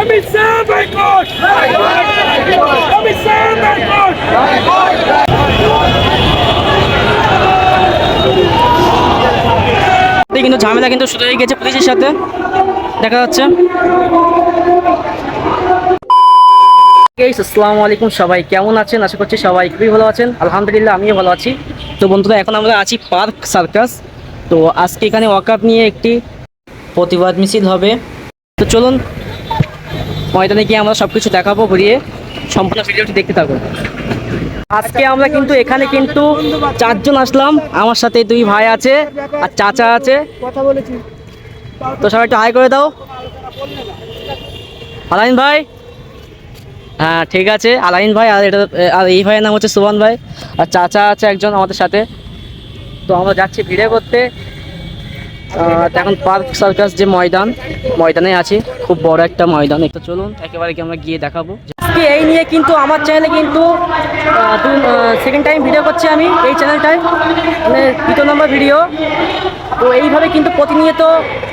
Amit Shah boycott Amit Shah boycott কিন্তু ঝামেলা কিন্তু শুরু হয়ে গেছে পুলিশের সাথে। দেখা যাচ্ছে। আসসালামু আলাইকুম সবাই। কেমন আছেন? আশা করছি সবাই খুবই ভালো আছেন। আলহামদুলিল্লাহ, আমিও ভালো আছি। তো বন্ধুরা, এখন আমরা আছি পার্ক সার্কাস। তো আজকে এখানে ওয়াকআপ নিয়ে একটি প্রতিবাদ মিছিল হবে। তো চলুন, ময়দানে গিয়ে আমরা সব কিছু দেখাবো, ঘুরিয়ে সম্পূর্ণ ভিডিওটি দেখতে থাকুন। আজকে আমরা কিন্তু এখানে কিন্তু চারজন আসলাম। আমার সাথে দুই ভাই আছে আর চাচা আছে। তো সবাই একটু হাই করে দাও। আলাইন ভাই? হ্যাঁ ঠিক আছে। আলাইন ভাই, আর এটা, আর এই ভাইয়ের নাম হচ্ছে সুবন ভাই। আর চাচা আছে একজন আমাদের সাথে। তো আমরা যাচ্ছি ভিডিও করতে। এখন পার্ক সার্কাস যে ময়দান, ময়দানে আছি। খুব বড় একটা ময়দান। একটু চলুন, একেবারে আমরা গিয়ে দেখাবো। আজকে এই নিয়ে কিন্তু আমার চ্যানেলে কিন্তু সেকেন্ড টাইম ভিডিও করছি আমি এই চ্যানেলটায় মানে দ্বিতীয় নম্বর ভিডিও তো এইভাবে কিন্তু প্রতিনিয়ত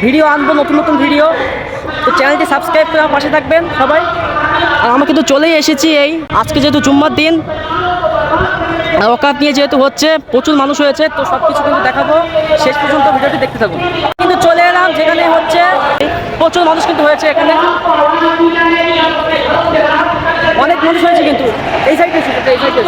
ভিডিও আনব, নতুন নতুন ভিডিও তো চ্যানেলটি সাবস্ক্রাইব করে আমার পাশে থাকবেন সবাই। আর আমরা কিন্তু চলেই এসেছি এই, আজকে যেহেতু জুম্মার দিন অকাত নিয়ে যেহেতু হচ্ছে, প্রচুর মানুষ হয়েছে, তো সব কিছু কিন্তু দেখাবো। শেষ পর্যন্ত ভিডিওটি দেখতে থাকুন। কিন্তু চলে এলাম যেখানে হচ্ছে, প্রচুর মানুষ কিন্তু হয়েছে এখানে। অনেক মানুষ হয়েছে কিন্তু। এই সাইডে এই সাইডে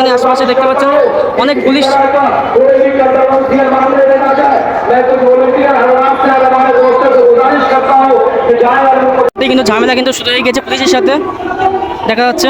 এখানে আশেপাশে দেখতে পাচ্ছ অনেক পুলিশ। কিন্তু ঝামেলা কিন্তু শুরু হয়ে গেছে পুলিশের সাথে। দেখা যাচ্ছে।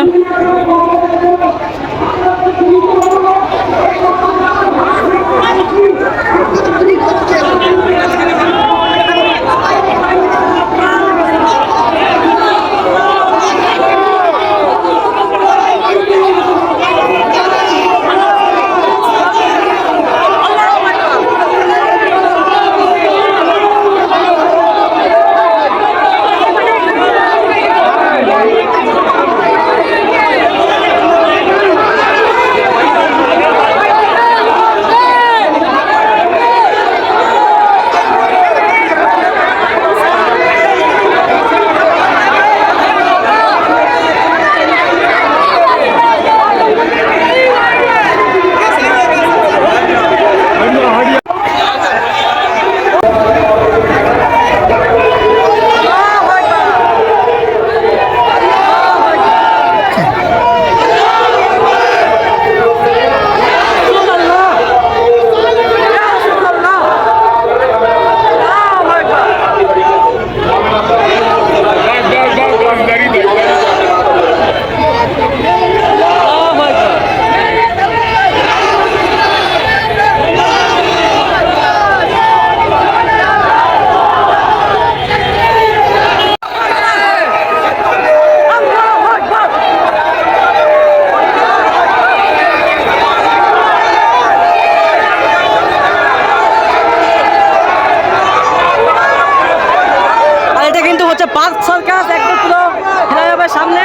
হচ্ছে পার্ক সার্কাস একদম পুরো ঘেরা যাবে সামনে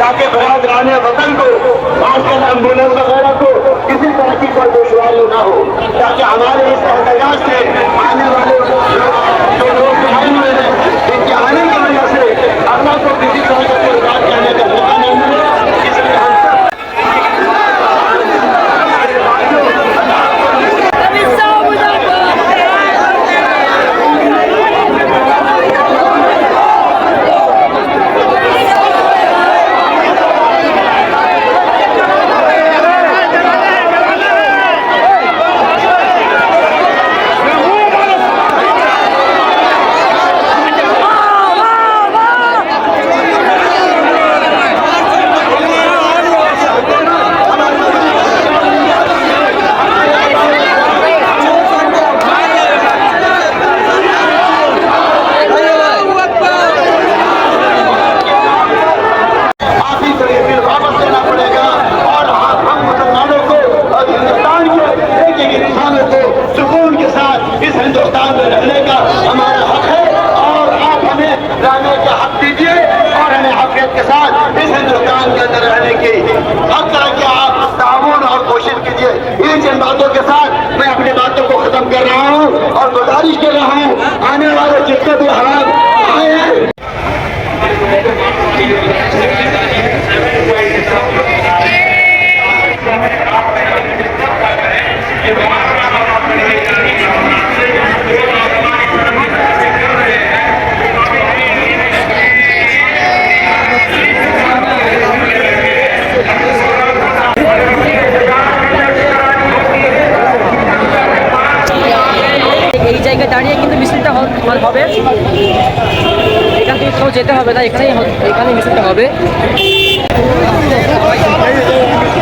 ताकि बरात राने वतन को खासकर एम्बुलेंस हिंदुस्तान में रहने का हमारा हक है और आप हमें रहने का हक दीजिए और हमें हकियत के साथ इस हिंदुस्तान के अंदर रहने की हर तरह के आप ताउन और कोशिश कीजिए। इन जिन बातों के साथ मैं अपनी बातों को खत्म कर रहा हूँ और गुजारिश कर रहा हूँ, आने वाले जितने भी हालात হবে না, এখানেই এখানেই এখানে মিছিলটা হবে।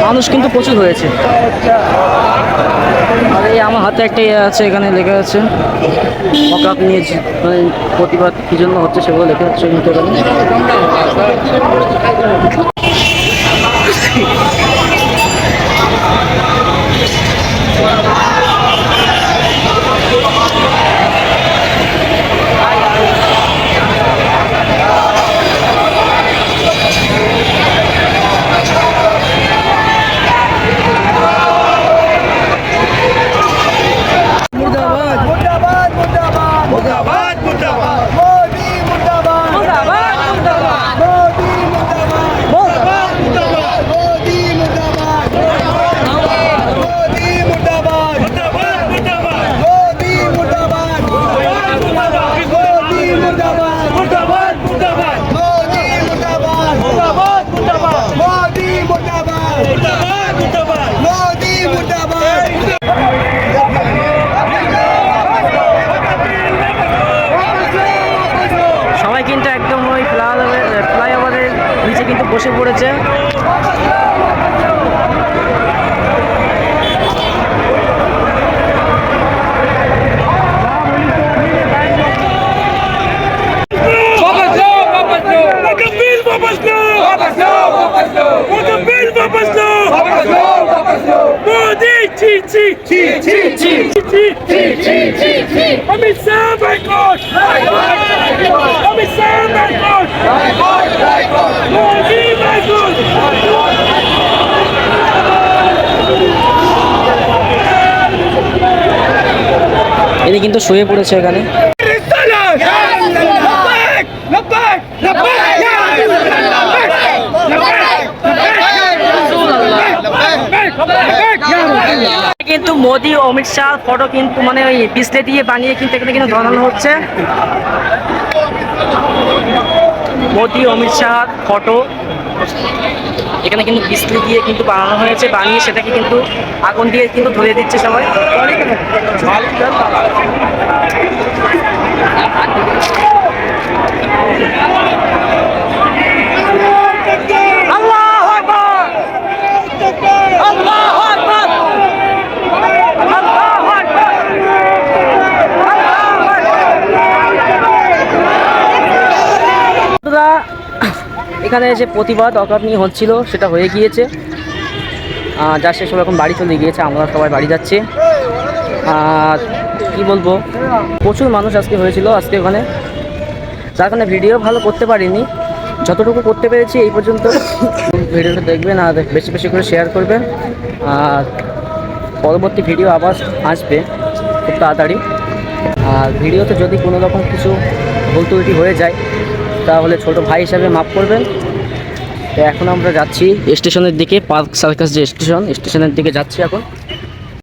মানুষ কিন্তু প্রচুর হয়েছে। আর এই আমার হাতে একটা ইয়ে আছে, এখানে লেখা আছে মকাপ নিয়ে মানে প্রতিবাদ কী জন্য হচ্ছে সেগুলো লেখা হচ্ছে কিন্তু এখানে ফ্লাইওভারের ফ্লাইওভারের নিচে কিন্তু বসে পড়েছে Amit my God! My God! এটি কিন্তু শুয়ে পড়েছে এখানে। কিন্তু মোদি অমিত শাহ ফটো কিন্তু মানে ওই পিছলে দিয়ে বানিয়ে কিন্তু এখানে কিন্তু ধরানো হচ্ছে। মোদি, অমিত শাহ, ফটো। এখানে কিন্তু বিস্তৃতি দিয়ে কিন্তু বানানো হয়েছে, বানিয়ে সেটাকে কিন্তু আগুন দিয়ে কিন্তু ধরিয়ে দিচ্ছে সবাই। এখানে যে প্রতিবাদ অকাপ নিয়ে হচ্ছিল, সেটা হয়ে গিয়েছে। যা শেষ হলো এখন বাড়ি চলে গিয়েছে, আমরা সবাই বাড়ি যাচ্ছে। আর কি বলব? প্রচুর মানুষ আজকে হয়েছিল আজকে ওখানে যার কারণে ভিডিও ভালো করতে পারিনি। যতটুকু করতে পেরেছি এই পর্যন্ত। ভিডিওটা দেখবেন আর বেশি বেশি করে শেয়ার করবেন। আর পরবর্তী ভিডিও আবার আসবে খুব তাড়াতাড়ি। আর ভিডিওতে যদি কোনো রকম কিছু ভুল ত্রুটি হয়ে যায় তাহলে ছোট ভাই হিসাবে মাফ করবেন। তো এখন আমরা যাচ্ছি স্টেশনের দিকে, পার্ক সার্কাস যে স্টেশন, স্টেশনের দিকে যাচ্ছি এখন।